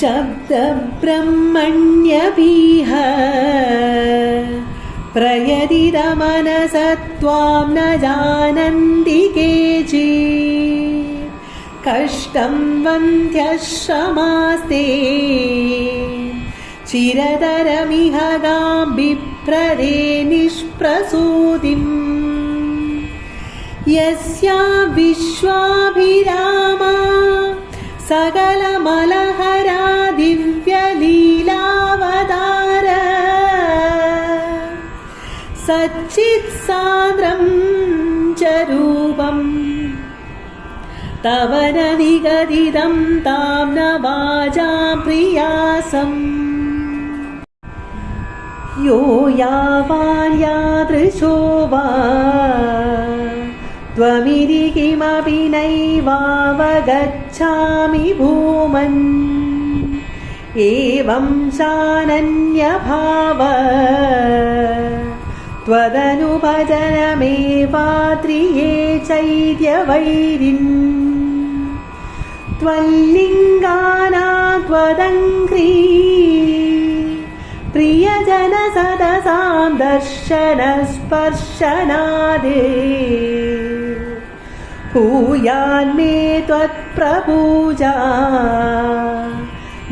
शब्दब्रह्मण्यपीह प्रयदितमनसत्वां न जानन्ति केचित् कष्टं वन्ध्यश्रमास्ते चिरतरमिह गां बिभ्ररे निष्प्रसूतिम् यस्या विश्वाभिरामा सकलमलहरा दिव्यलीलावतार सच्चित्सान्द्रं च रूपम् तव न निगदितं तां न वाजां प्रियासम् यो यावान् यादृशो वा त्वमिति किमपि नैवावगच्छामि भूमन् एवं चानन्यभाव त्वदनुभजनमेवात्रिये चैत्यवैरिन् त्वल्लिङ्गाना त्वदङ्घ्री प्रियजन सदसां दर्शनस्पर्शनादे ഭൂയാന്മേ ത്വത്പ്രപൂജ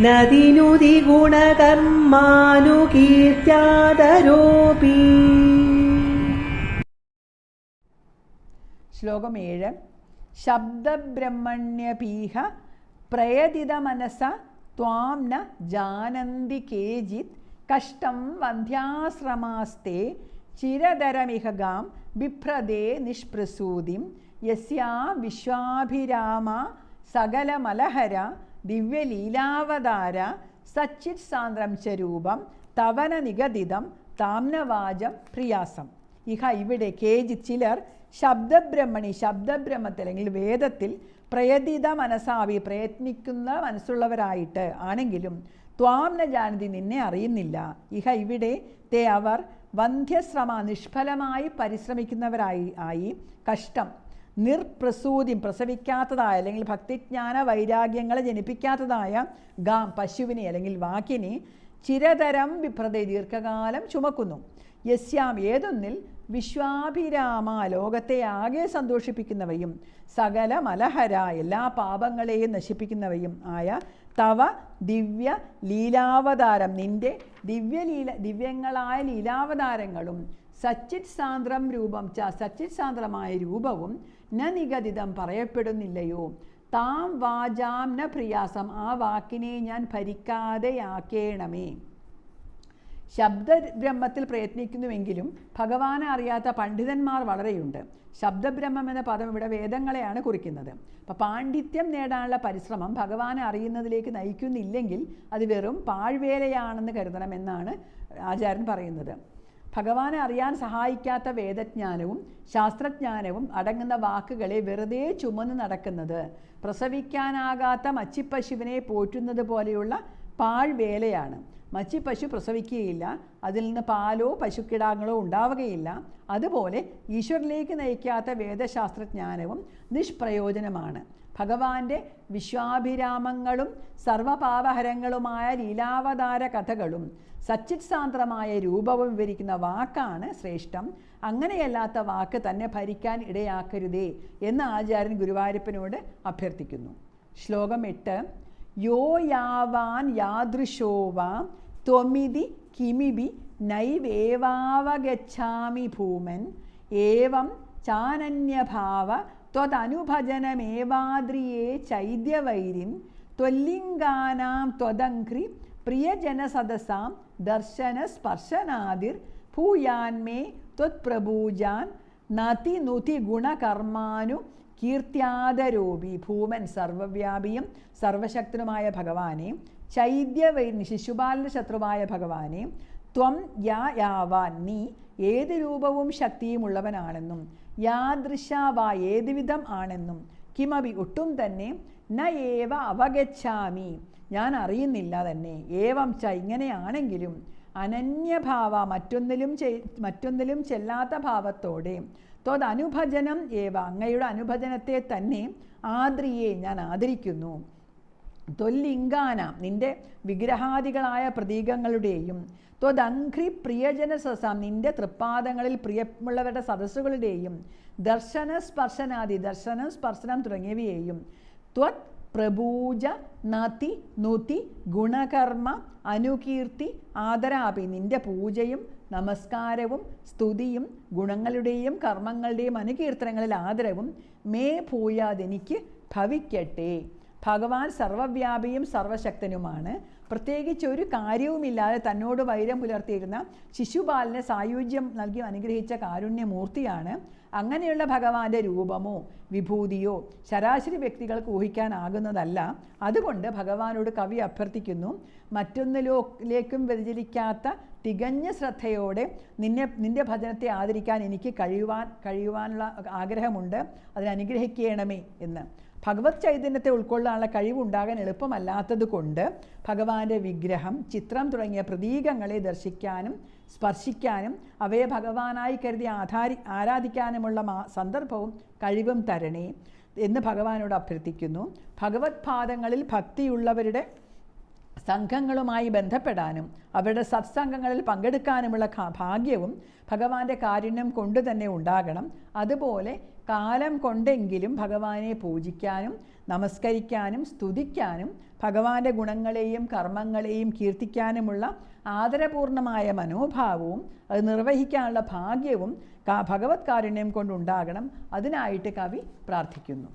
നദിനുതി ഗുണകർമാനുകീർത്യാദരോപി ശ്ലോകം ഏഴ്. ശബ്ദബ്രഹ്മണ്യപീഹ പ്രയതിത മനസ ത്വാം ന ജാനന്തി കേജിത് കഷ്ടം വന്ധ്യാശ്രമാസ്തേ ചിരതരമിഹ ഗാം ബിഭ്രദേ നിഷ്പ്രസൂതിം യസ്യാ വിശ്വാഭിരാമ സകലമലഹര ദിവ്യലീലാവതാര സച്ചിത് സാന്ദ്രം ച രൂപം തവന നിഗതിതം താമ്നവാചം പ്രിയാസം. ഇഹ ഇവിടെ കേജി ചിലർ ശബ്ദബ്രഹ്മണി ശബ്ദബ്രഹ്മത്തിൽ അല്ലെങ്കിൽ വേദത്തിൽ പ്രയതിത മനസ്സാവി പ്രയത്നിക്കുന്ന മനസ്സുള്ളവരായിട്ട് ആണെങ്കിലും ത്വാംന ജാനതി നിന്നെ അറിയുന്നില്ല. ഇഹ ഇവിടെ തേ അവർ വന്ധ്യശ്രമ നിഷ്ഫലമായി പരിശ്രമിക്കുന്നവരായി ആയി. കഷ്ടം. നിർപ്രസൂതി പ്രസവിക്കാത്തതായ അല്ലെങ്കിൽ ഭക്തിജ്ഞാന വൈരാഗ്യങ്ങളെ ജനിപ്പിക്കാത്തതായ ഗാം പശുവിനെ അല്ലെങ്കിൽ വാക്കിനെ ചിരതരം വിഭ്രതെ ദീർഘകാലം ചുമക്കുന്നു. യസ്യാം ഏതൊന്നിൽ വിശ്വാഭിരാമ ലോകത്തെ ആകെ സന്തോഷിപ്പിക്കുന്നവയും സകല മലഹര എല്ലാ പാപങ്ങളെയും നശിപ്പിക്കുന്നവയും ആയ തവ ദിവ്യ ലീലാവതാരം. നിന്റെ ദിവ്യലീല ദിവ്യങ്ങളായ ലീലാവതാരങ്ങളും സച്ചിത് സാന്ദ്രം രൂപം ച സച്ചിത് സാന്ദ്രമായ രൂപവും ന നിഗതിതം പറയപ്പെടുന്നില്ലയോ? താം വാചാം ന പ്രിയാസം. ആ വാക്കിനെ ഞാൻ ഭരിക്കാതെയാക്കേണമേ. ശബ്ദബ്രഹ്മത്തിൽ പ്രയത്നിക്കുന്നുവെങ്കിലും ഭഗവാനെ അറിയാത്ത പണ്ഡിതന്മാർ വളരെയുണ്ട്. ശബ്ദബ്രഹ്മം എന്ന പദം ഇവിടെ വേദങ്ങളെയാണ് കുറിക്കുന്നത്. അപ്പം പാണ്ഡിത്യം നേടാനുള്ള പരിശ്രമം ഭഗവാനെ അറിയുന്നതിലേക്ക് നയിക്കുന്നില്ലെങ്കിൽ അത് വെറും പാഴ്വേലയാണെന്ന് കരുതണമെന്നാണ് ആചാര്യൻ പറയുന്നത്. ഭഗവാനെ അറിയാൻ സഹായിക്കാത്ത വേദജ്ഞാനവും ശാസ്ത്രജ്ഞാനവും അടങ്ങുന്ന വാക്കുകളെ വെറുതെ ചുമന്ന് നടക്കുന്നത് പ്രസവിക്കാനാകാത്ത മച്ചിപ്പശുവിനെ പോറ്റുന്നത് പോലെയുള്ള പാഴ്വേലയാണ്. മച്ചിപ്പശു പ്രസവിക്കുകയില്ല. അതിൽ നിന്ന് പാലോ പശുക്കിടാങ്ങളോ ഉണ്ടാവുകയില്ല. അതുപോലെ ഈശ്വരിലേക്ക് നയിക്കാത്ത വേദശാസ്ത്രജ്ഞാനവും നിഷ്പ്രയോജനമാണ്. ഭഗവാന്റെ വിശ്വാഭിരാമങ്ങളും സർവപാപഹരങ്ങളുമായ ലീലാവതാര കഥകളും സച്ചിത് സാന്ദ്രമായ രൂപവും വിവരിക്കുന്ന വാക്കാണ് ശ്രേഷ്ഠം. അങ്ങനെയല്ലാത്ത വാക്ക് തന്നെ ഭരിക്കാൻ ഇടയാക്കരുതേ എന്ന് ആചാര്യൻ ഗുരുവായൂരപ്പനോട് അഭ്യർത്ഥിക്കുന്നു. ശ്ലോകം എട്ട് യോ യാവാൻ യാദൃശോ വാ ത്വമിതി കിമിബി നൈവേവാവഗച്ഛാമി ഭൂമൻ ഏവം ചാനന്യഭാവ ത്വതനുഭജനമേവാദ്രിയേ ചൈദ്യവൈരിൻ ത്വല്ലിംഗാനാം ത്വദംഘ്രി പ്രിയജനസദസാം ദർശന സ്പർശനാദിർ ഭൂയാൻമേ ത്വത്പ്രഭൂജാൻ നതി നുതി ഗുണകർമാനു കീർത്തിയാദരൂപി ഭൂമൻ സർവവ്യാപിയും സർവശക്തനുമായ ഭഗവാനെ ചൈദ്യവൈരിന് ശിശുപാലന ശത്രുവായ ഭഗവാനെ ത്വം യാ യാവാൻ നീ ഏത് രൂപവും ശക്തിയും ഉള്ളവനാണെന്നും യാദൃശാവാ ഏതുവിധം ആണെന്നും കിമവി ഒട്ടും തന്നെ ന ഏവ അവഗച്ഛാമി. ഞാൻ അറിയുന്നില്ല തന്നെ. ഏവം ച ഇങ്ങനെയാണെങ്കിലും അനന്യഭാവ മറ്റൊന്നിലും മറ്റൊന്നിലും ചെല്ലാത്ത ഭാവത്തോടെ. തൊതനുഭജനം ഏവ. അങ്ങയുടെ അനുഭജനത്തെ തന്നെ ആദ്രിയെ ഞാൻ ആദരിക്കുന്നു. തൊല്ലിംഗാന നിന്റെ വിഗ്രഹാദികളായ പ്രതീകങ്ങളുടെയും ത്വദംഘ്രി പ്രിയജന സസാം നിന്റെ തൃപ്പാദങ്ങളിൽ പ്രിയമുള്ളവരുടെ സദസ്സുകളുടെയും ദർശന സ്പർശനാദി ദർശനം സ്പർശനം തുടങ്ങിയവയെയും ത്വത് പ്രപൂജ നതി നുതി ഗുണകർമ്മ അനുകീർത്തി ആദരാപി നിന്റെ പൂജയും നമസ്കാരവും സ്തുതിയും ഗുണങ്ങളുടെയും കർമ്മങ്ങളുടെയും അനുകീർത്തനങ്ങളിൽ ആദരവും മേ ഭൂയാതെനിക്ക് ഭവിക്കട്ടെ. ഭഗവാൻ സർവവ്യാപിയും സർവശക്തനുമാണ്. പ്രത്യേകിച്ച് ഒരു കാര്യവുമില്ലാതെ തന്നോട് വൈരം പുലർത്തിയിരുന്ന ശിശുപാലന് സായുജ്യം നൽകി അനുഗ്രഹിച്ച കാരുണ്യമൂർത്തിയാണ് അങ്ങനെയുള്ള ഭഗവാന്റെ രൂപമോ വിഭൂതിയോ ശരാശരി വ്യക്തികൾക്ക് ഊഹിക്കാനാകുന്നതല്ല. അതുകൊണ്ട് ഭഗവാനോട് കവി അഭ്യർത്ഥിക്കുന്നു മറ്റൊന്നിലേക്കും വ്യതിചലിക്കാത്ത തികഞ്ഞ ശ്രദ്ധയോടെ നിന്നെ നിന്റെ ഭജനത്തെ ആദരിക്കാൻ എനിക്ക് കഴിയുവാൻ കഴിയുവാനുള്ള ആഗ്രഹമുണ്ട്. അതിനനുഗ്രഹിക്കണമേ എന്ന്. ഭഗവത് ചൈതന്യത്തെ ഉൾക്കൊള്ളാനുള്ള കഴിവുണ്ടാകാൻ എളുപ്പമല്ലാത്തത് കൊണ്ട് ഭഗവാന്റെ വിഗ്രഹം ചിത്രം തുടങ്ങിയ പ്രതീകങ്ങളെ ദർശിക്കാനും സ്പർശിക്കാനും അവയെ ഭഗവാനായി കരുതി ആധാരി ആരാധിക്കാനുമുള്ള സന്ദർഭവും കഴിവും തരണേ എന്ന് ഭഗവാനോട് അഭ്യർത്ഥിക്കുന്നു. ഭഗവത് പാദങ്ങളിൽ ഭക്തിയുള്ളവരുടെ സംഘങ്ങളുമായി ബന്ധപ്പെടാനും അവരുടെ സത്സംഗങ്ങളിൽ പങ്കെടുക്കാനുമുള്ള ഭാഗ്യവും ഭഗവാന്റെ കാരുണ്യം കൊണ്ട് തന്നെ ഉണ്ടാകണം. അതുപോലെ കാലം കൊണ്ടെങ്കിലും ഭഗവാനെ പൂജിക്കാനും നമസ്കരിക്കാനും സ്തുതിക്കാനും ഭഗവാന്റെ ഗുണങ്ങളെയും കർമ്മങ്ങളെയും കീർത്തിക്കാനുമുള്ള ആദരപൂർണമായ മനോഭാവവും അത് നിർവഹിക്കാനുള്ള ഭാഗ്യവും ഭഗവത് കാരുണ്യം കൊണ്ടുണ്ടാകണം. അതിനായിട്ട് കവി പ്രാർത്ഥിക്കുന്നു.